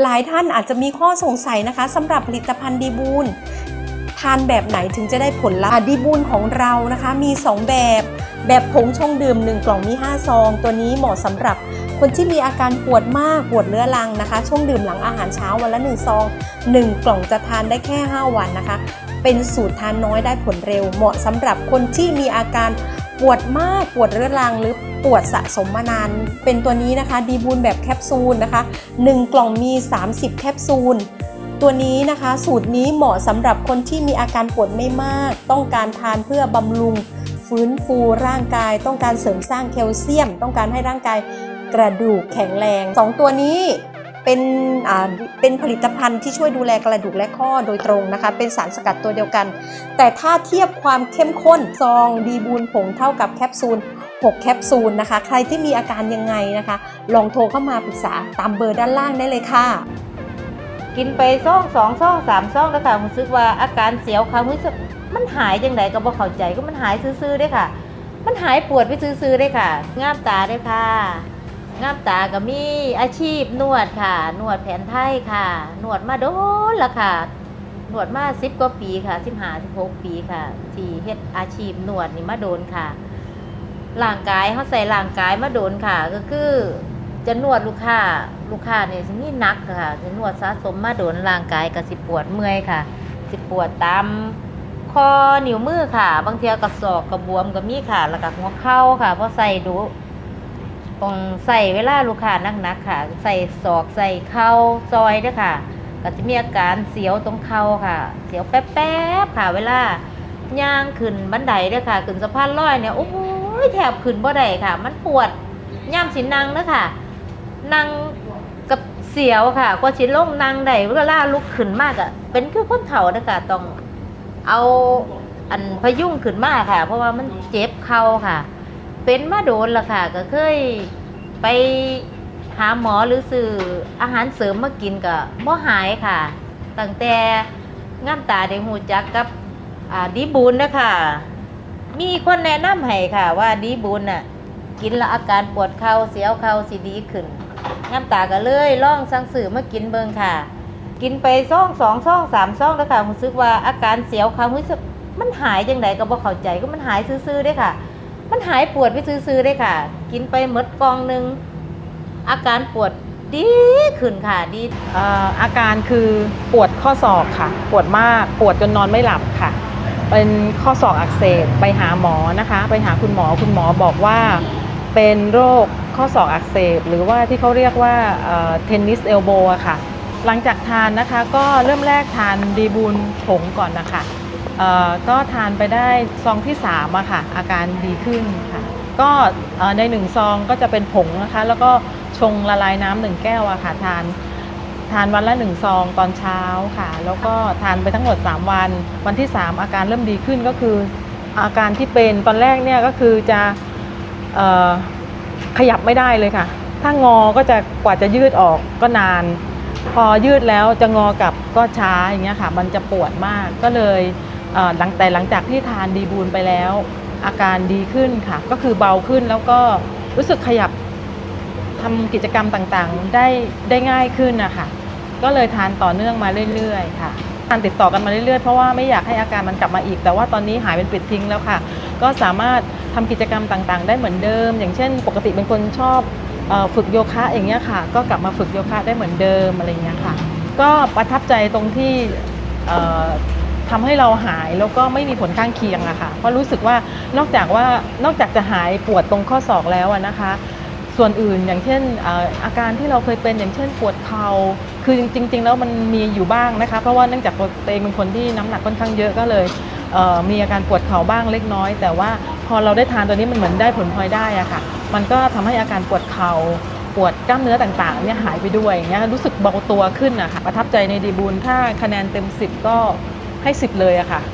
หลายท่านอาจจะมีข้อสงสัยนะคะสำหรับผลิตภัณฑ์ดีบูลทานแบบไหนถึงจะได้ผลลัพธ์ดีบูลของเรานะคะ มี 2 แบบ แบบผงชงดื่ม 1 กล่องมี 5 ซอง ตัวนี้เหมาะสำหรับคนที่มีอาการปวดมากปวดเรื้อรังนะคะ ช่วงดื่มหลังอาหารเช้าวันละ 1 ซอง 1 กล่องจะทานได้แค่ 5 วันนะคะ เป็นสูตรทานน้อยได้ผลเร็ว เหมาะสำหรับคนที่มีอาการ ปวดมากปวดเรื้อรังหรือปวดสะสมมานาน เป็นตัวนี้นะคะดีบูลแบบแคปซูลนะคะ 1 กล่องมี 30 แคปซูล ตัวนี้นะคะ สูตรนี้เหมาะสำหรับคนที่มีอาการปวดไม่มาก ต้องการทานเพื่อบำรุงฟื้นฟูร่างกาย ต้องการเสริมสร้างแคลเซียม ต้องการให้ร่างกายกระดูกแข็งแรง 2 ตัวนี้ เป็นอ่าเป็นผลิตภัณฑ์ที่ช่วยดูแลกระดูกและข้อโดยตรงนะคะ เป็นสารสกัดตัวเดียวกัน แต่ถ้าเทียบความเข้มข้นซองดีบูนผงเท่ากับแคปซูล 6 แคปซูลนะคะ ใครที่มีอาการยังไงนะคะ ลองโทรเข้ามาปรึกษาตามเบอร์ด้านล่างได้เลยค่ะ กินไปซ่องสองซ่องสามซ่องแล้วค่ะรู้สึกว่าอาการเสียวค่ะรู้สึกมันหายจังไดก็บ่เข้าใจก็มันหายซื่อๆได้ค่ะ มันหายปวดไปซื่อๆได้ค่ะงามตาได้ค่ะ งามตาก็มีอาชีพนวดค่ะ นวดแผนไทยค่ะ นวดมาโดนละค่ะ นวดมาสิบกว่าปีค่ะสิบห้าสิบหกปีค่ะที่เฮ็ดอาชีพนวดนี่มาโดนค่ะร่างกายเขาใส่ร่างกายมาโดนค่ะ ก็คือ จะนวดลูกค้าลูกค้าเนี่ยสิมีหนักค่ะ จะนวดสะสมมาโดนร่างกายก็สิปวดเมื่อยค่ะ สิปวดตามคอนิ้วมือค่ะ บางเทีกระสอกกระบวมก็มีค่ะ แล้วก็หัวเข่าค่ะเพราะใส่ดู ต้องใส่เวลาลูกค้านักๆค่ะ ใส่ศอกใส่เข่าซอยเด้วยค่ะก็จะมีอาการเสียวตรงเข่าค่ะ เสียวแป๊บๆค่ะ เวลาย่างขึ้นบันไดเด้วยค่ะขึ้นสะพานลอยเนี่ยโอ้ยแถบขึ้นบ่ได้ค่ะ มันปวดย่ามสินั่งเด้อค่ะนังกับเสียวค่ะกว่าชิลงนั่งได้เวลาลุกขึ้นมากอะเป็นคือคนเฒ่าเด้อค่ะต้องเอาอันพยุงขึ้นมากค่ะ เพราะว่ามันเจ็บเข่าค่ะ เป็นมาโดนละค่ะ ก็เคย ไปหาหมอหรือซื้ออาหารเสริมมากินก็บ่หายค่ะ ตั้งแต่งามตาได้หูจักกับอ่าดีบูนนะคะ มีคนแนะนำให้ค่ะ ว่าดีบูนน่ะกินแล้วอาการปวดเข่าเสียวเข่าสิดีขึ้นน้ำตาก็เลยล่องสั่งสื่อมากินเบิงค่ะ กินไปซ่องสองซ่องสามซ่องแล้วค่ะรู้สึกว่าอาการเสียวเข่ารู้สึกมันหายจังไดก็บ่เข้าใจก็มันหายซื่อๆได้ค่ะ มันหายปวดไปซื่อๆได้ค่ะ กินไปหมดกองหนึ่งอาการปวดดีขึ้นค่ะดีออาการคือปวดข้อศอกค่ะ ปวดมากปวดจนนอนไม่หลับค่ะ เป็นข้อศอกอักเสบไปหาหมอนะคะ ไปหาคุณหมอคุณหมอบอกว่า เป็นโรคข้อศอกอักเสบ หรือว่าที่เขาเรียกว่าเทนนิสเอลโบอะค่ะ หลังจากทานนะคะก็เริ่มแรกทานดีบูนผงก่อนนะคะก็ทานไปได้ซองที่3อะค่ะ อาการดีขึ้นค่ะ ก็ในหนึ่งซองก็จะเป็นผงนะคะ แล้วก็ชงละลายน้ำหนึ่งแก้วอะค่ะทาน ทานวันละหนึ่งซองตอนเช้าค่ะ แล้วก็ทานไปทั้งหมด 3 วัน วันที่ 3 อาการเริ่มดีขึ้นก็คือ อาการที่เป็นตอนแรกเนี่ยก็คือจะอขยับไม่ได้เลยค่ะ ถ้างอก็จะกว่าจะยืดออกก็นาน พอยืดแล้วจะงอกลับก็ช้าอย่างเงี้ยค่ะ มันจะปวดมากก็เลยหลังแต่หลังจากที่ทานดีบูนไปแล้ว อาการดีขึ้นค่ะ ก็คือเบาขึ้นแล้วก็รู้สึกขยับทำกิจกรรมต่างๆ ได้ได้ง่ายขึ้นนะคะก็เลยทานต่อเนื่องมาเรื่อยๆค่ะทานติดต่อกันมาเรื่อยๆ เพราะว่าไม่อยากให้อาการมันกลับมาอีก แต่ว่าตอนนี้หายเป็นปิดทิ้งแล้วค่ะ ก็สามารถทำกิจกรรมต่างๆ ได้เหมือนเดิม อย่างเช่น ปกติเป็นคนชอบฝึกโยคะอย่างเงี้ยค่ะ ก็กลับมาฝึกโยคะได้เหมือนเดิมอะไรเงี้ยค่ะ ก็ประทับใจตรงที่ ทำให้เราหายแล้วก็ไม่มีผลข้างเคียงอะค่ะเพราะรู้สึกว่านอกจากว่านอกจากจะหายปวดตรงข้อศอกแล้วนะคะ ส่วนอื่นอย่างเช่นอาการที่เราเคยเป็นอย่างเช่น ปวดเข่าคือจริง ๆ แล้วมันมีอยู่บ้างนะคะ เพราะว่าเนื่องจากตัวเองเป็นคนที่น้ำหนักค่อนข้างเยอะก็เลยเมีอาการปวดเข่าบ้างเล็กน้อย แต่ว่าพอเราได้ทานตัวนี้มันเหมือนได้ผลพลอยได้อะค่ะ มันก็ทำให้อาการปวดเข่าปวดกล้ามเนื้อต่างๆเนี่ยหายไปด้วยอย่างเงี้ยรู้สึกเบาตัวขึ้นอะค่ะประทับใจในดีบูลถ้าคะแนนเต็ม 10 ก็ ให้10เลยอะค่ะ